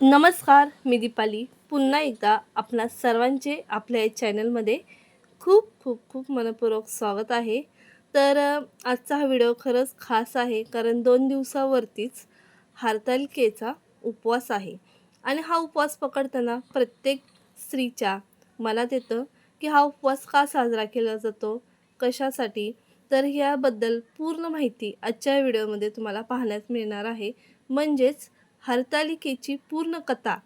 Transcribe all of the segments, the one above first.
नमस्कार मी दीपाली. पुन्हा एकदा आपणा सर्वांचे आपल्या या चॅनलमध्ये खूप खूप खूप मनपूर्वक स्वागत आहे. तर आजचा हा व्हिडिओ खरंच खास आहे कारण दोन दिवसावरतीच हरतालिकेचा उपवास आहे. आणि हा उपवास पकडताना प्रत्येक स्त्रीच्या मनात येतं की हा उपवास का साजरा केला जातो? कशासाठी? तर ह्याबद्दल पूर्ण माहिती आजच्या व्हिडिओमध्ये तुम्हाला पाहण्यास मिळणार आहे. म्हणजेच हरतालिकेची पूर्ण कथा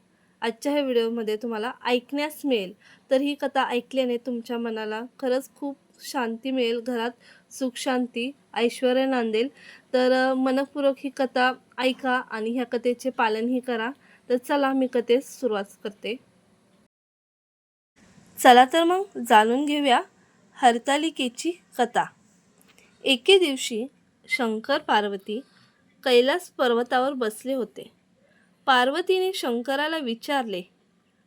आजच्या ह्या व्हिडिओमध्ये तुम्हाला ऐकण्यास मिळेल. तर ही कथा ऐकल्याने तुमच्या मनाला खरंच खूप शांती मिळेल घरात सुखशांती ऐश्वर नांदेल. तर मनपूर्वक ही कथा ऐका आणि ह्या कथेचे पालनही करा. तर चला मी कथेस सुरुवात करते. चला तर मग जाणून घेऊया हरतालिकेची कथा. एके दिवशी शंकर पार्वती कैलास पर्वतावर बसले होते. पार्वतीने शंकराला विचारले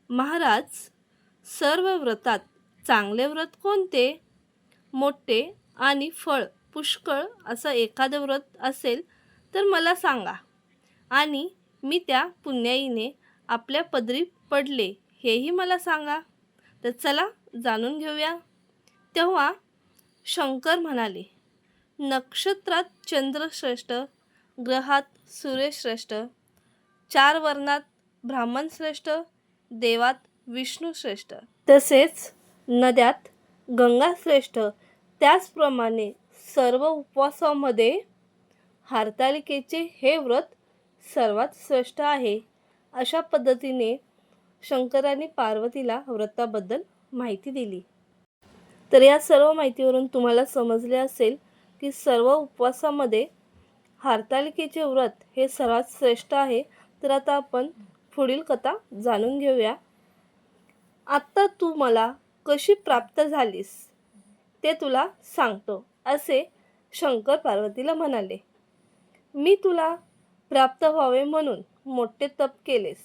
महाराज सर्व व्रतात चांगले व्रत कोणते? मोठे आणि फळ पुष्कळ असं एखादं व्रत असेल तर मला सांगा. आणि मी त्या पुण्याईने आपल्या पदरी पडले हेही मला सांगा. तर चला जाणून घेऊया. तेव्हा शंकर म्हणाले नक्षत्रात चंद्रश्रेष्ठ ग्रहात सूर्यश्रेष्ठ चार वर्णात ब्राह्मण श्रेष्ठ देवात विष्णू श्रेष्ठ. तसेच नद्यात गंगा श्रेष्ठ. त्याचप्रमाणे सर्व उपवासामध्ये हारतालिकेचे हे व्रत सर्वात श्रेष्ठ आहे. अशा पद्धतीने शंकराने पार्वतीला व्रताबद्दल माहिती दिली. तर या सर्व माहितीवरून तुम्हाला समजले असेल की सर्व उपवासामध्ये हारतालिकेचे व्रत हे सर्वात श्रेष्ठ आहे. तर आता आपण पुढील कथा जाणून घेऊया. आत्ता तू मला कशी प्राप्त झालीस? ते तुला सांगतो असे शंकर पार्वतीला म्हणाले. मी तुला प्राप्त व्हावे म्हणून मोठे तप केलेस.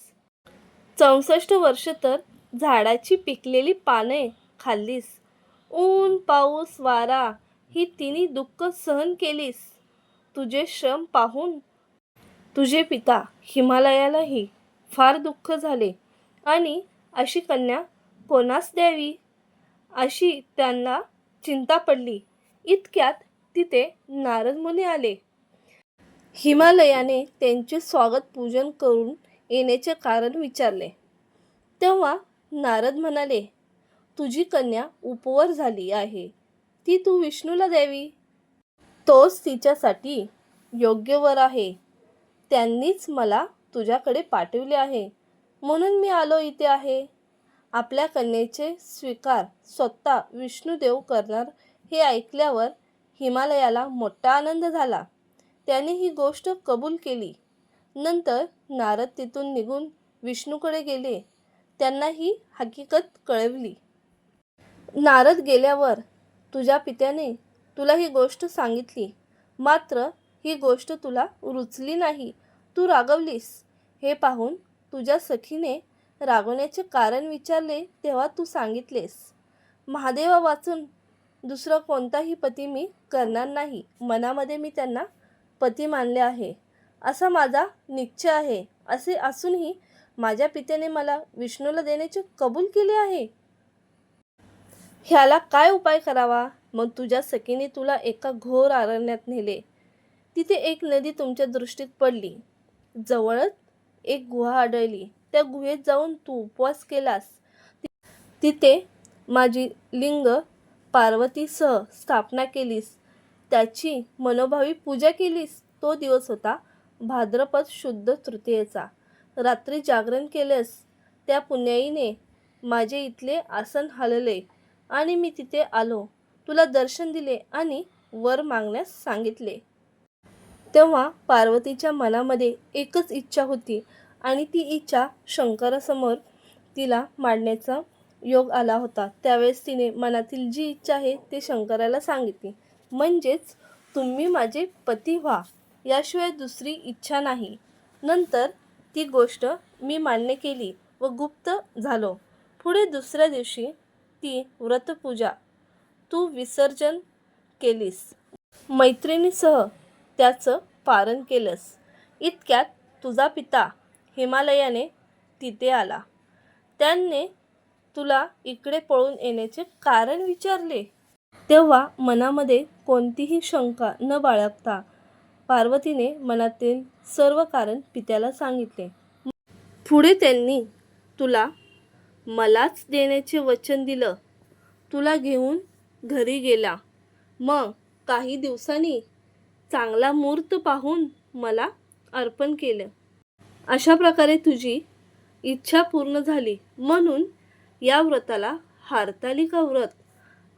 चौसष्ट वर्ष तर झाडाची पिकलेली पाने खाल्लीस. ऊन पाऊस वारा ही तिन्ही दुःख सहन केलीस. तुझे श्रम पाहून तुझे पिता हिमालयालाही फार दुःख झाले आणि अशी कन्या कोणास द्यावी? अशी त्यांना चिंता पडली. इतक्यात तिथे नारद मुनी आले. हिमालयाने त्यांचे स्वागत पूजन करून येण्याचे कारण विचारले. तेव्हा नारद म्हणाले तुझी कन्या उपवर झाली आहे. ती तू विष्णूला द्यावी? तोच तिच्यासाठी योग्य वर आहे. त्यांनीच मला तुझ्याकडे पाठविले आहे. म्हणून मी आलो इथे आहे. आपल्या कन्येचे स्वीकार स्वतः विष्णुदेव करणार हे ऐकल्यावर हिमालयाला मोठा आनंद झाला. त्याने ही गोष्ट कबूल केली. नंतर नारद तिथून निघून विष्णूकडे गेले. त्यांना ही हकीकत कळवली. नारद गेल्यावर तुझ्या पित्याने तुला ही गोष्ट सांगितली. मात्र ही गोष्ट तुला रुचली नाही. तू रागवलीस. हे पाहून तुझ्या सखीने रागवण्याचे कारण विचारले तेव्हा तू सांगितलेस. महादेवा वाचून दुसरा कोणताही पती मी करणार नाही. मनामध्ये मी त्यांना पती मानले आहे. असा माझा निश्चय आहे. असे असूनही माझ्या पित्याने मला विष्णूला देण्याचे कबूल केले आहे. ह्याला काय उपाय करावा? मग तुझ्या सखीने तुला एका घोर आरण्यात नेले. तिथे एक नदी तुमच्या दृष्टीत पडली. जवळच एक गुहा आढळली. त्या गुहेत जाऊन तू उपवास केलास. तिथे माझी लिंग पार्वतीसह स्थापना केलीस. त्याची मनोभावी पूजा केलीस. तो दिवस होता भाद्रपद शुद्ध तृतीयेचा. रात्री जागरण केलेस. त्या पुण्याईने माझे इथले आसन हलले आणि मी तिथे आलो. तुला दर्शन दिले आणि वर मागण्यास सांगितले. तेव्हा पार्वतीच्या मनामध्ये एकच इच्छा होती आणि ती इच्छा शंकरासमोर तिला मांडण्याचा योग आला होता. त्यावेळेस तिने मनातील जी इच्छा आहे ते शंकराला सांगितली. म्हणजेच तुम्ही माझे पती व्हा. याशिवाय दुसरी इच्छा नाही. नंतर ती गोष्ट मी मान्य केली व गुप्त झालो. पुढे दुसऱ्या दिवशी ती व्रतपूजा. तू विसर्जन केलीस. मैत्रिणीसह त्याचं पारण केलंस. इतक्यात तुझा पिता हिमालयाने तिथे आला. त्याने तुला इकडे पळून येण्याचे कारण विचारले. तेव्हा मनामध्ये कोणतीही शंका न बाळगता पार्वतीने मनातील सर्व कारण पित्याला सांगितले. पुढे त्यांनी तुला मलाच देण्याचे वचन दिलं. तुला घेऊन घरी गेला. मग काही दिवसांनी चांगला मूर्त पाहून मला अर्पण केलं. अशा प्रकारे तुझी इच्छा पूर्ण झाली. म्हणून या व्रताला हारतालिका व्रत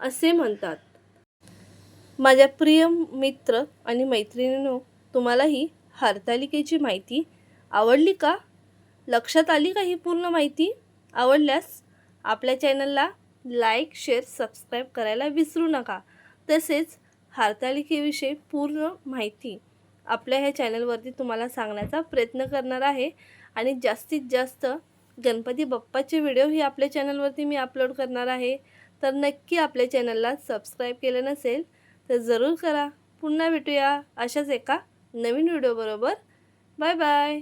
असे म्हणतात. माझ्या प्रिय मित्र आणि मैत्रिणीनो तुम्हाला ही माहिती आवडली का? लक्षात आली का ही पूर्ण माहिती? आवडल्यास आपल्या चॅनलला लाईक शेअर सबस्क्राईब करायला विसरू नका. तसेच हरतालिकेविषयी पूर्ण माहिती आपल्या ह्या चॅनलवरती तुम्हाला सांगण्याचा प्रयत्न करणार आहे. आणि जास्तीत जास्त गणपती बाप्पाचे व्हिडिओही आपल्या चॅनलवरती मी अपलोड करणार आहे. तर नक्की आपल्या चॅनलला सबस्क्राईब केलं नसेल तर जरूर करा. पुन्हा भेटूया अशाच एका नवीन व्हिडिओबरोबर. Bye bye.